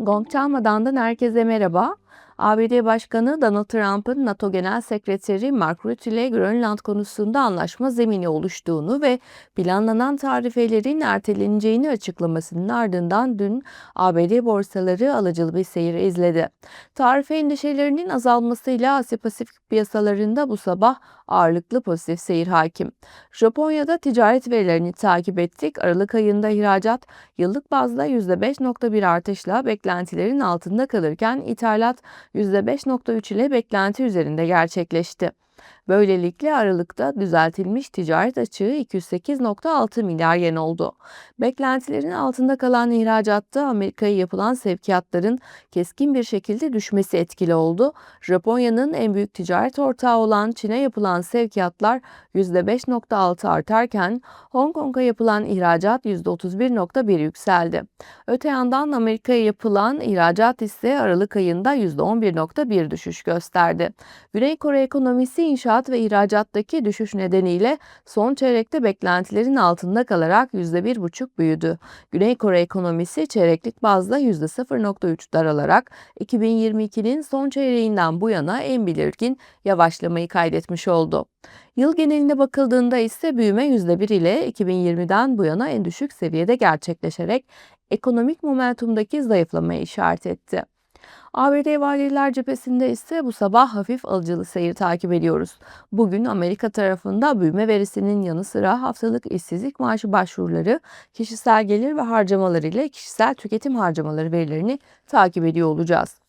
Gong çalmadan'dan herkese merhaba. ABD Başkanı Donald Trump'ın NATO Genel Sekreteri Mark Rutte ile Grönland konusunda anlaşma zemini oluştuğunu ve planlanan tarifelerin erteleneceğini açıklamasının ardından dün ABD borsaları alıcılı bir seyir izledi. Tarife endişelerinin azalmasıyla Asya Pasifik piyasalarında bu sabah ağırlıklı pozitif seyir hakim. Japonya'da ticaret verilerini takip ettik. Aralık ayında ihracat yıllık bazda %5.1 artışla beklentilerin altında kalırken ithalat %5.3 ile beklenti üzerinde gerçekleşti. Böylelikle Aralık'ta düzeltilmiş ticaret açığı 208.6 milyar yen oldu. Beklentilerin altında kalan ihracatta Amerika'ya yapılan sevkiyatların keskin bir şekilde düşmesi etkili oldu. Japonya'nın en büyük ticaret ortağı olan Çin'e yapılan sevkiyatlar %5.6 artarken Hong Kong'a yapılan ihracat %31.1 yükseldi. Öte yandan Amerika'ya yapılan ihracat ise Aralık ayında %11.1 düşüş gösterdi. Güney Kore ekonomisi inşaat ve ihracattaki düşüş nedeniyle son çeyrekte beklentilerin altında kalarak %1,5 büyüdü. Güney Kore ekonomisi çeyreklik bazda %0,3 daralarak 2022'nin son çeyreğinden bu yana en belirgin yavaşlamayı kaydetmiş oldu. Yıl geneline bakıldığında ise büyüme %1 ile 2020'den bu yana en düşük seviyede gerçekleşerek ekonomik momentumdaki zayıflamaya işaret etti. ABD valiler cephesinde ise bu sabah hafif alıcılı seyir takip ediyoruz. Bugün Amerika tarafında büyüme verisinin yanı sıra haftalık işsizlik maaşı başvuruları, kişisel gelir ve harcamaları ile kişisel tüketim harcamaları verilerini takip ediyor olacağız.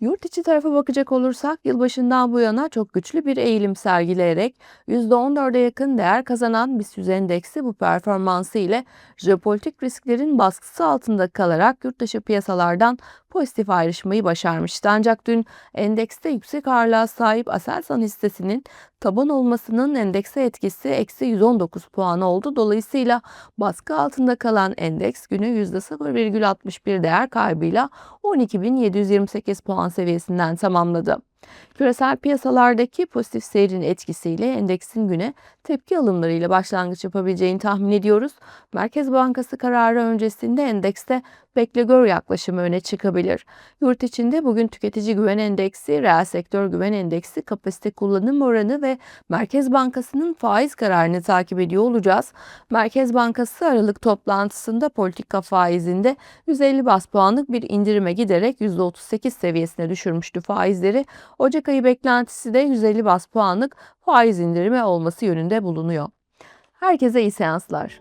Yurt içi tarafa bakacak olursak yılbaşından bu yana çok güçlü bir eğilim sergileyerek %14'e yakın değer kazanan BIST endeksi bu performansı ile jeopolitik risklerin baskısı altında kalarak yurt dışı piyasalardan pozitif ayrışmayı başarmıştı. Ancak dün endekste yüksek ağırlığa sahip Aselsan hissesinin taban olmasının endekse etkisi eksi 119 puan oldu. Dolayısıyla baskı altında kalan endeks günü %0,61 değer kaybıyla 12.728 puan seviyesinden tamamladı. Küresel piyasalardaki pozitif seyrin etkisiyle endeksin güne tepki alımlarıyla başlangıç yapabileceğini tahmin ediyoruz. Merkez Bankası kararı öncesinde endekste bekle gör yaklaşımı öne çıkabilir. Yurt içinde bugün tüketici güven endeksi, reel sektör güven endeksi, kapasite kullanım oranı ve Merkez Bankası'nın faiz kararını takip ediyor olacağız. Merkez Bankası Aralık toplantısında politika faizinde 150 bas puanlık bir indirime giderek %38 seviyesine düşürmüştü faizleri. Ocak ayı beklentisi de 150 bas puanlık faiz indirimi olması yönünde bulunuyor. Herkese iyi seanslar.